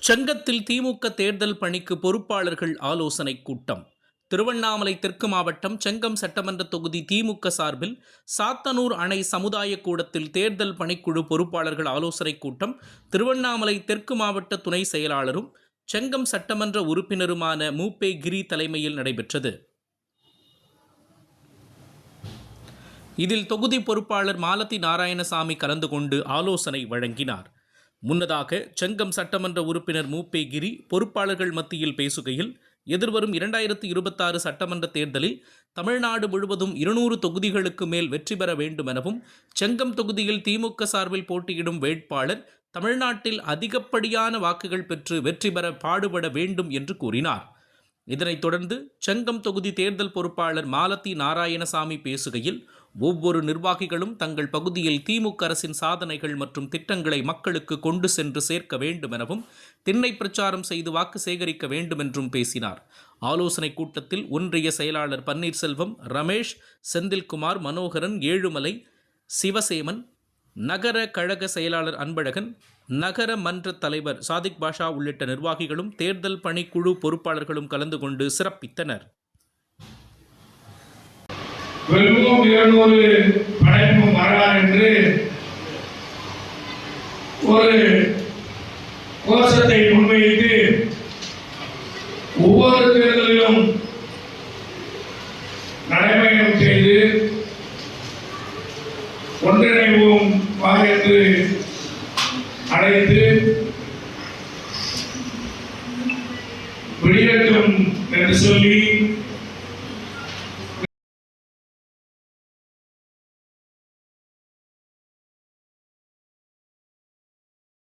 செங்கத்தில் திமுக தேர்தல் பணிக்கு பொறுப்பாளர்கள் ஆலோசனை கூட்டம். திருவண்ணாமலை தெற்கு மாவட்டம் செங்கம் சட்டமன்ற தொகுதி திமுக சார்பில் சாத்தனூர் அணை சமுதாய கூடத்தில் தேர்தல் பணிக்குழு பொறுப்பாளர்கள் ஆலோசனை கூட்டம். திருவண்ணாமலை தெற்கு மாவட்ட துணை செயலாளரும் செங்கம் சட்டமன்ற உறுப்பினருமான மூப்பே கிரி தலைமையில் நடைபெற்றது. இதில் தொகுதி பொறுப்பாளர் மாலதி நாராயணசாமி கலந்து கொண்டு ஆலோசனை வழங்கினார். முன்னதாக செங்கம் சட்டமன்ற உறுப்பினர் மூப்பே கிரி பொறுப்பாளர்கள் மத்தியில் பேசுகையில் எதிர்வரும் இரண்டாயிரத்தி இருபத்தாறு சட்டமன்ற தேர்தலில் தமிழ்நாடு முழுவதும் இருநூறு தொகுதிகளுக்கு மேல் வெற்றி பெற வேண்டும் எனவும் செங்கம் தொகுதியில் திமுக சார்பில் போட்டியிடும் வேட்பாளர் தமிழ்நாட்டில் அதிகப்படியான வாக்குகள் பெற்று வெற்றி பெற பாடுபட வேண்டும் என்று கூறினார். இதனைத் தொடர்ந்து செங்கம் தொகுதி தேர்தல் பொறுப்பாளர் மாலதி நாராயணசாமி பேசுகையில் ஒவ்வொரு நிர்வாகிகளும் தங்கள் பகுதியில் திமுக அரசின் சாதனைகள் மற்றும் திட்டங்களை மக்களுக்கு கொண்டு சென்று சேர்க்க வேண்டும் எனவும் திண்ணை பிரச்சாரம் செய்து வாக்கு சேகரிக்க வேண்டும் என்றும் பேசினார். ஆலோசனைக் கூட்டத்தில் ஒன்றிய செயலாளர் பன்னீர்செல்வம் ரமேஷ் செந்தில்குமார் மனோகரன் ஏழுமலை சிவசேமன் நகர கழக செயலாளர் அன்பழகன் நகர மன்ற தலைவர் சாதிக் பாஷா உள்ளிட்ட நிர்வாகிகளும் தேர்தல் பணிக்குழு பொறுப்பாளர்களும் கலந்து கொண்டு சிறப்பித்தனர். என்று ஒரு கோஷத்தை முன்வைத்து ஒவ்வொரு தேர்தலிலும் நடைபயணம் செய்து ஒன்றிணைவோம் வா என்று அழைத்து வெளியேற்றும் என்று சொல்லி